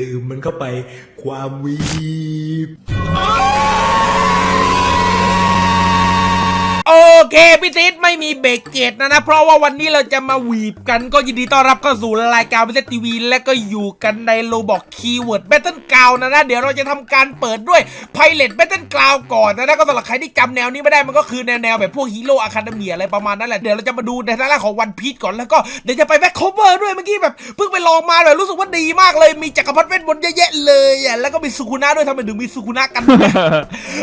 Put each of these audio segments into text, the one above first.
ดื่มมันเข้าไปความวีบ โอ เคพี่ติดไม่มีเบรกเกตนะนะ เพราะว่าวันนี้เราจะมาหวีบกันก็ยินดีต้อนรับเข้าสู่รายการวิทยทีวี และก็อยู่กันในโลบอกคีย์เวิร์ดแบทเทิลกราวนะนะเดี๋ยวเราจะทำการเปิดด้วยไพเรตแบทเทิลกราวก่อนนะนะก็สำหรับใครที่จำแนวนี้ไม่ได้มันก็คือแนวแนวๆแบบพวกฮีโร่อะคาเดเมียอะไรประมาณนั้นแหละเดี๋ยวเราจะมาดูในฐานะของวันพีชก่อนแล้วก็เดี๋ยวจะไปแบ็คโคเวอร์ด้วยเมื่อกี้แบบเพิ่งไปลองมาเลยรู้สึกว่าดีมากเลยมีจักรพรรดิเวทมนต์เยอะแยะเลยอะแล้วก็มีสุคุนะด้วยทำไมถึงมีสุคุนะกัน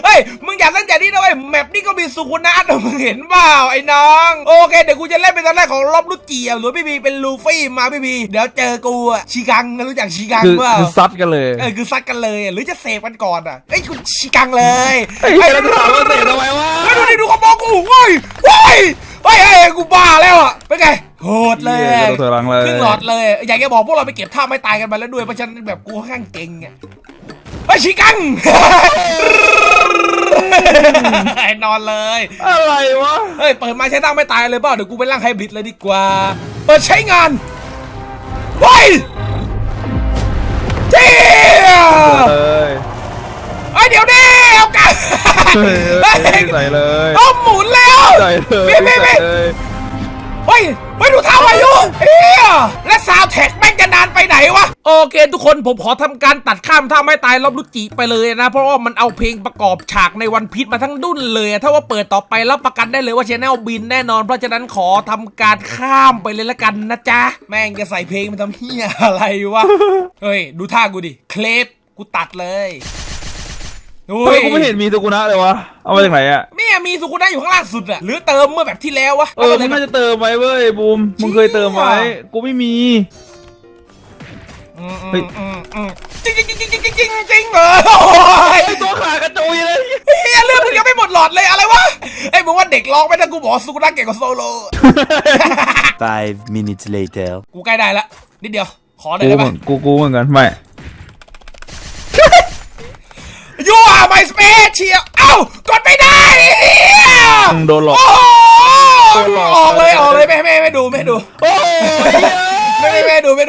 เฮ้ยมึงอย่าตั้งใจนี่นะเว้ยแมปนี่ก็มีสุขุนะนะมึงเห็นเปล่าไอ้น้อง โอเค เดี๋ยวกูจะเล่นเป็นตอนแรกของรอบลูกเจียวหรือพี่บีเป็นลูฟี่มาพี่บีเดี๋ยวเจอกูอะชิกังรู้จักชิกังคือเปล่าคือซัดกันเลยเออคือซัดกันเลยอะหรือจะเสพกันก่อนอะเอ้ยกูชิกังเลยไอ้เหี้ยแล้วจะถามว่าเสพทำไมวะเฮ้ยดูดิดูขโมยกูเฮ้ยเฮ้ยเฮ้ยเฮ้ยกูบ้าแล้วอะเป็นไงโหดเลยหี้กระโดดถอยหลังเลย ครึ่งหลอดเลย อยากจะบอกพวกเราไปเก็บท่าไม่ตายกันมาแล้วด้วยเพราะฉะนั้นแบบกูค่อนข้างเก่งอะเฮ้ยชิกัง นอนเลย อะไรวะ เฮ้ย เปิดมาใช้ตั้งไม่ตายเลยเปล่าเดี๋ยวกูไปร่างไฮบริดเลยดีกว่า เปิดใช้งานเฮ้ยเจี๊ยเลยเฮ้ยเดี๋ยวดิเอากันเฮ้ยเฮ้ยใส่เลยเอาหมุนแล้วใส่เลยพี่พี่ใส่พี่เลยเฮ้ยเฮ้ยดูท่าพายุเฮียและซาวแท็กแม่งจะ นานไปไหนวะ โอเค ทุกคนผมขอทำการตัดข้ามท่าไม่ตายรอบลุจิไปเลยนะ เพราะว่ามันเอาเพลงประกอบฉากในวันพีชมาทั้งดุนเลยอะถ้าว่าเปิดต่อไปรับประกันได้เลยว่าชแนลบินแน่นอน เพราะฉะนั้นขอทำการข้ามไปเลยละกันนะจ๊ะ แม่งจะใส่เพลงมันทำเฮียอะไรวะ เฮ้ย ดูท่ากูดิ เคลปกูตัดเลยโอ้เฮ้ยยกูไม่เห็นมีสุกุนะเลยวะ เอามาจากไหนอะเนี่ยมีสุกุนะอยู่ข้างล่างสุดอะหรือเติมเมื่อแบบที่แล้ววะ เออมึงน่าจะเติมไว้เว้ยบูม มึงเคยเติมไว้ กูไม่มีอืม เฮ้ยอืมอืมจริงจริงจริงจริงจริงจริงจริงเหรอโอ้ยไอตัวขากระจุยเลยเฮียเรื่องมึงยังไม่หมดหลอดเลยอะไรวะไอ้ยมึงว่าเด็กร้องไม่ได้กูบอกว่าสุกุนะเก่งกว่าโซโล Five minutes later. กูใกล้ได้ละนิดเดียว ขอหน่อยกูได้เหมืปะอนกูกูเหมือนกันไม่ ยูอาร์ไมสเปซเชียเอ้ากดไม่ได้เฮียมึงโดนหลอกโอ้โหโดนหลอก ออกเลยออกเลยไม่ไม่ไม่ดูไม่ดู โอ้ยไม่ไม่ไม่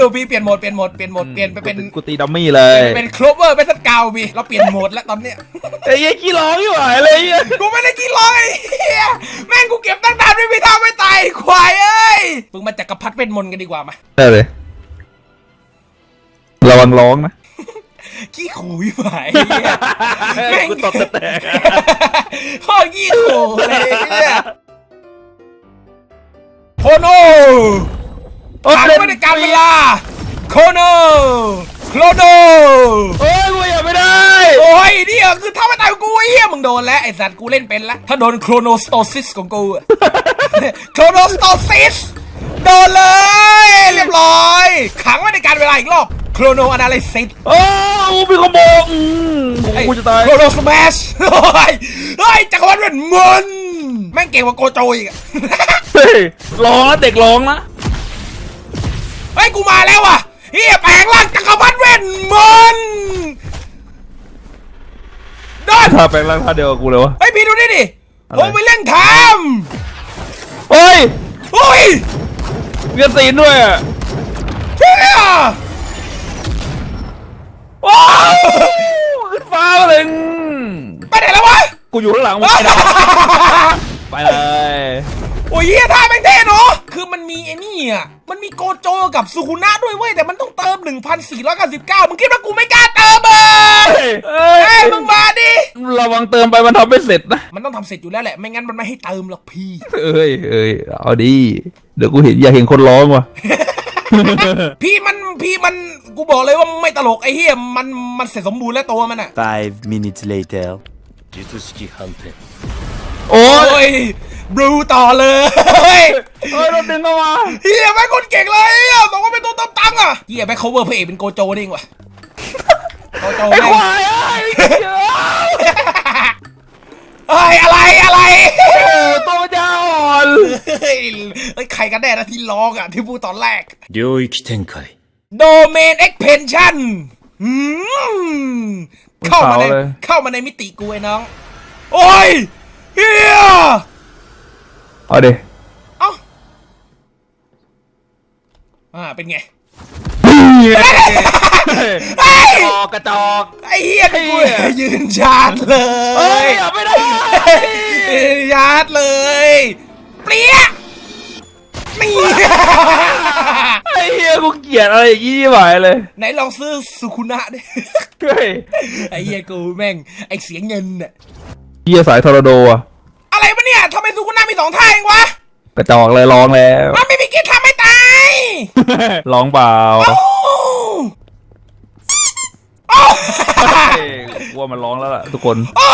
ดูไม่ดูพี่เปลี่ยนโหมดเปลี่ยนโหมดเปลี่ยนโหมดเปลี่ยนไปเป็นกูตีดัมมี่เลยเป็นโคลเวอร์เป็นสกาวบีเราเปลี่ยนโหมดแล้วตอนเนี้ยไอ้ยี่ขี้ร้องอยู่ไหนเลยเหี้ยกูไม่ได้กินร้องไอ้เหี้ยแม่งกูเก็บตั้งนานไม่มีท่าไม่ตายไอ้ควายเอ้ยมึงมาจักรพรรดิเป็นมนต์กันดีกว่ามาได้เลยระวังร้องนะขี้ขู่ยิ่งหายไอ้เหี้ยแม่งกูตบจะแตกข้อขี้ขู่เลยไอ้เนี่ยโคโน ขังไว้ในการเวลาโคโนโคลโนโอ้ยกูอยากไม่ได้โอ้ยนี่อะคือท่าไม่ตายของกูไอ้เหี้ยมึงโดนแล้ว ไอ้สัตว์กูเล่นเป็นแล้ว ถ้าโดนโครโนสโตซิสของกูอะโครโนสโตซิสโดนเลย เรียบร้อย ขังไว้ในการเวลาอีกรอบโครโนอนาลิซิสโอ้กูเป็นขโมยอืมกูจะตายโครโนสแมชเฮ้ยเฮ้ยจักรวรรดิเวทมนต์แม่งเก่งกว่าโกโจอีกอะเฮ้ยร้องนะเด็กร้องนะ เฮ้ยกูมาแล้วว่ะเฮียแปลงร่างจักรวรรดิเวทมนต์โดนถ้าแปลงร่างท่าเดียวกับกูเลยวะ เฮ้ยพี่ดูนี่ดิอะไรผมไปเล่นทเฮ้ยำโอ้ยเรียนซีนด้วยอะเฮียว้าวขึ้นฟ้ามาเลยอืมไปไหนแล้ววะ กูอยู่ข้างหลังมึงไปไหนไปเลย โอ้ยเฮียท่าแม่งเท่เนาะคือมันมีไอ้นี่อะมันมีโกโจกับสุคุนะด้วยเว้ยแต่มันต้องเติม 1,499 มึงคิดว่ากูไม่กล้าเติมเออเฮ้ยเฮ้เฮ้ยยมึงมาดิระวังเติมไปมันทำไม่เสร็จนะมันต้องทำเสร็จอยู่แล้วแหละไม่งั้นมันไม่ให้เติมหรอกพี่เอ้ยเอ้ยเอาดีเดี๋ยวกูเห็นอยากเห็นคนร้องว่ะพี่มันพี่มันกูบอกเลยว่าไม่ตลกไอ้เฮียมันมันเสร็จสมบูรณ์แล้วตัวมันอะ Five minutes later. โอ้โอ้ยย บลูต่อเลย เฮ้ยรถดึงเข้ามา เฮียแม่งคนเก่งเลยเฮียบอกว่าเป็นตัวตั้มตังอ่ะเฮียแม่ง cover พระเอกเป็นโกโจนี่เองว่ะโกโจ ไอ้ แม่ง ควายไอ้เหี้ย เฮ้ยอะไรอะไร โอ้ตัวมันจะอ่อน เฮ้ยเฮ้ยใครกันแน่นะที่ร้องอ่ะที่พูดตอนแรก 领域展开。 Domain Expansion อืมเข้ามาในเข้ามาในมิติกูไอ้น้อง โอ้ยเฮีย เอาดิเอ้าอ่าเป็นไงบูเฮ้ยกระจอกกระจอกไอ้เหี้ยกูเหี้ยยืนชาร์จเลเฮ้ยยเอาไม่ได้ยืนชาร์จเลย เปรี้ยนี่ไอ้เหี้ยกูเกลียดอะไรอย่างงี้ไหวเลยไหนลองซื้อสุคุนะดิเฮ้ยไอ้เหี้ยกูแม่งไอ้เสียงเงินน่ะเหี้ยสายทอร์นาโดอะอะไรวะ องท่าเองวะกระจอกเลยร้องแล้วมันไม่มีกินทำไม่ตายร้องเปล่าโอ้โอ้เฮ้ยกูว่ามันร้องแล้วล่ะทุกคนโอ้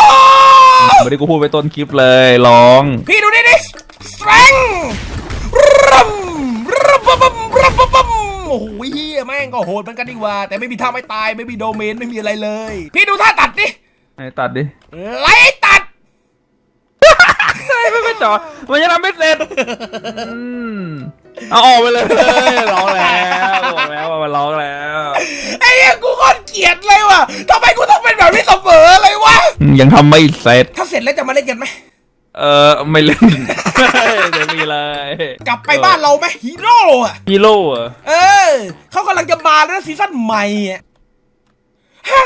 ไม่ได้กูพูดไปต้นคลิปเลยร้อง พี่ดูนี่ดิสตรงรัมรัมบัมบัมรัมบัมบัมโอ้โหเฮียแม่งก็โหดเหมือนกันดีกว่า แต่ไม่มีท่าไม่ตายไม่มีโดเมนไม่มีอะไรเลย พี่ดูท่าตัดดิให้ตัดดิไล่ตัด เฮ้ยไม่เป็น จอมันยังทำไม่เสร็จอืมเอาออกไปเลยร้องแล้วบอกแล้วว่ามันร้องแล้วไอ้เหี้ยกูโคตรเกลียดเลยว่ะทำไมกูต้องเป็นแบบนี้เสมอเลยวะยังทำไม่เสร็จ ถ้าเสร็จแล้วจะมาเล่นกันไหม เออไม่เล่นเดี๋ยวมีเลยกลับไปบ้านเราไหมฮีโร่อะฮีโร่เหรอเออ เขากำลังจะมาแล้วนะซีซั่นใหม่อะฮะ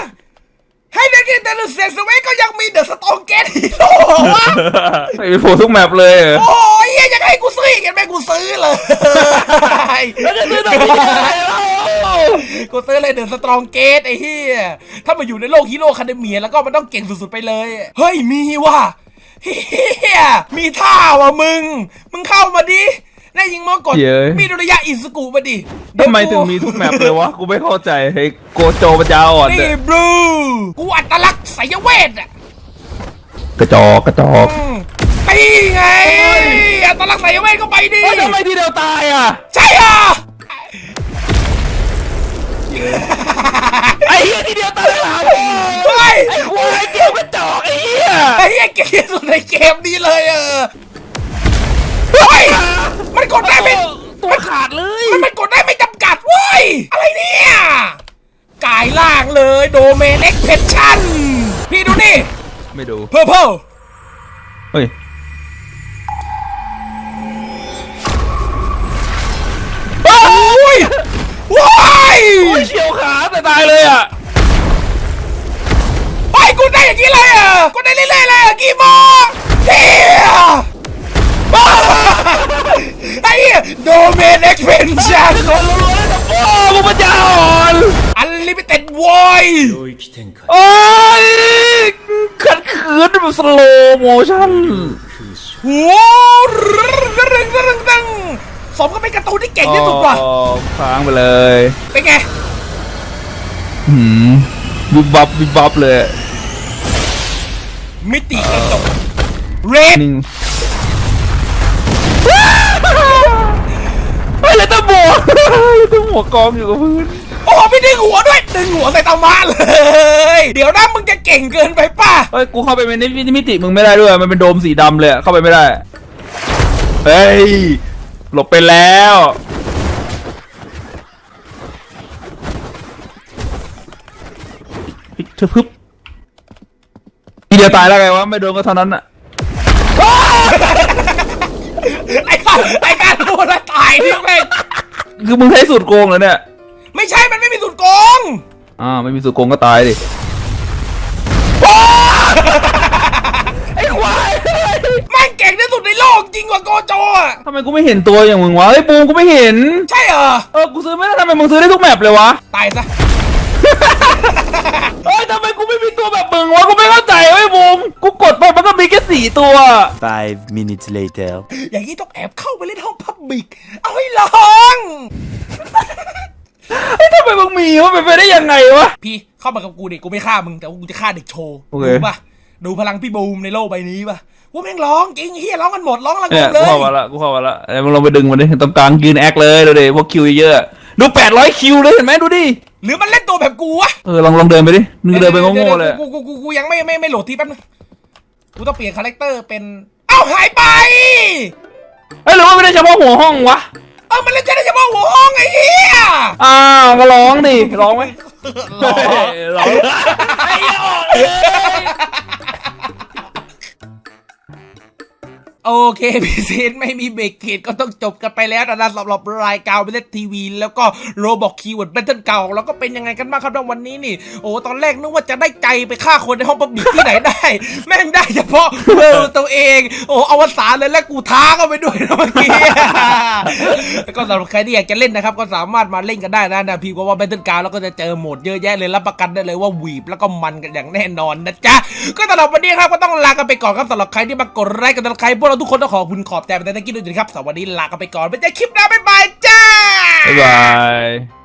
ให้เด็กกินแต่เสียงสเวก็ยังมีเดอะสตองเกตฮีโร่วะไม่ไปโผล่ทุกแมปเลยเหรอโอ้ยยังจะให้กูซื้ออีกเห็นไหมกูซื้อเลยแล้วจะซื้อตอนนี้อะไรเล่ากูซื้อเลยเดอะสตรองเกตไอ้เหี้ยถ้ามาอยู่ในโลกฮีโร่คาเดเมียแล้วก็มันต้องเก่งสุดๆไปเลย เฮ้ยมีว่ะเฮียมีท่าว่ะมึง มึงเข้ามาดิ แน่ยิงมอกด เย้ย มีดุริยะอิสุกุมาดิทำไมถึงมีทุกแมปเลยวะ กูไม่เข้าใจเฮ้ยโกโจปัญญาอ่อนนี่เนี่ยบลูกูอัตลักษณ์สายเวทอะกระจอกกระจอกอืมไปไงอัตลักษณ์สายเวทก็ไปดิเฮ้ยทำไมทีเดียวตายอะ ใช่อะไอ้เหี้ยทีเดียวตายหลังเฮ้ยไอ้ควายเกี่ยวกระจอกไอ้เหี้ยไอ้เหี้ยเก่งที่สุดในเกมนี้เลยเออเฮ้ยมัน กดได้ไม่ตัวขาดเลยมันมันกดได้ไม่จำกัดเว้ย อะไรเนี่ยกายล่างเลยโดเมนเอ็กเพชชั่นพี่ดูนี่ไม่ดูเพอร์เพลเฮ้ยโอ้ยว้ายโอ้ยเฉียวขาแต่ตายเลยอะไปกูได้อย่างนี้เลยอะกูได้เรื่อยๆเลยอะกี่โมงเฮียบ้า ไอ้เหี้ยโดเมนเอ็กเพชชั่น คนรัวๆเลยนะโอ้กูปัญญาอ่อน อันลิมิเต็ดวอย 领域展开 โอ้ยขัดขืนแบบสโลโมชั่น โอ้รึงรึงรึงรึงสมก็เป็นการ์ตูนที่เก่งที่สุดว่ะ อ๋อค้างไปเลย เป็นไง หืมวิบวับวิบวับเลย มิติกระจกเรด นิ่ง เฮ้ยเลยตะหมวกเลยตะหมวกองอยู่กับพื้นโอ้ไม่ดึงหัวด้วยดึงหัวใส่ตามาเลย เดี๋ยวนะมึงจะเก่งเกินไปป่ะเฮ้ยกูเข้าไปในนิมิติมึงไม่ได้ด้วย มันเป็นโดมสีดำเลยเข้าไปไม่ได้ เฮ้ย หลบไปแล้วเธอพึบทีเดียวตายแล้วไงวะไม่โดนก็เท่านั้นอะ ไอ้การไอ้การโดนแล้วตายที่แม่งคือมึงใช้สูตรโกงเหรอเนี่ย ไม่ใช่มันไม่มีสุดโกงอ่าไม่มีสูตรโกงก็ตายดิไอ้ควายแม่งเก่งที่สุดในโลกจริงกว่าโกโจอะทำไมกูไม่เห็นตัวอย่างมึงวะไอ้ยบูมกูไม่เห็น ใช่เหรอเออ กูซื้อไม่ได้ทำไมมึงซื้อได้ทุกแมปเลยวะ ตายซะ สี่ตัว Five minutes later. อย่างนี้ต้องแอบเข้าไปเล่นห้องพับบิก เอาให้ลองเฮ้ยทำไมมึงมีวะเป็นไปได้ยังไงวะ พี่เข้ามากับกูดิกูไม่ฆ่ามึงแต่ว่ากูจะฆ่าเด็กโชว์โอเค ดูป่ะดูพลังพี่บูมในโลกใบนี้ป่ะว่าแม่งร้องจริงเฮียร้องกันหมดร้องระงเนี่ยมเลกูยเข้ามาละกูเข้ามาละเอ้ยมึงลองไปดึงมันดิตรงกลางยืนแอคเลยดูดิพวกคิวเยอะๆดูแปดร้อยคิวเลยเห็นไหมดูดิหรือมันเล่นตัวแบบกูวะเออลองลองเดินไปดิมึงเดินไปโง่ๆเลย กูกูกูกูยังไม่ไม่ไม่โหลดทีแป๊บนึง กูต้องเปลี่ยนคาแรคเตอร์เป็น เอ้าหายไปเฮ้ยหรือว่าไม่ได้เฉพาะหัวห้องวะ เออมันเล่นแค่ได้เฉพาะหัวห้องไอ้เหี้ยอ้าวก็ร้องดิร้องไหมร้องร้องไอ้เหี้ยออกเลย โอเคพี่ซีดไม่มีเบรกเกตก็ต้องจบกันไปแล้วนะสำหรับรายการเบสทีวี แล้วก็โรบอกคีย์เวิร์ดแบทเทิลเก่าแล้วก็เป็นยังไงกันบ้างครับในวันนี้นี่ โอ้ตอนแรกนึกว่าจะได้ใจไปฆ่าคนในห้องปับบิกที่ไหนได้ แม่งได้เฉพาะเบอตัวเอง โอ้อวสานเลยและกูท้าก็ไปด้วยนะเมื่อกี้แล้วก็สำหรับใครที่อยากจะเล่นนะครับ ก็สามารถมาเล่นกันได้นะนะพี่ก็ว่าแบทเทิลเก่าแล้วก็จะเจอโหมดเยอะแยะเลยรับประกันได้เลยว่าหวีบแล้วก็มันกันอย่างแน่นอนนะจ๊ะก็สำหรับวันนี้ครับก็ต้องลากันไปก่อนครับสำหรับใครที่มากดไลค์กันสำหรับใครพวกเราทุกคนต้องขอบคุณขอบใจไปแต่ตะกี้ด้วยนะครับสวัสดีลากันไปก่อนไปเจอคลิปหน้าบ๊ายบายจ้าบ๊ายบาย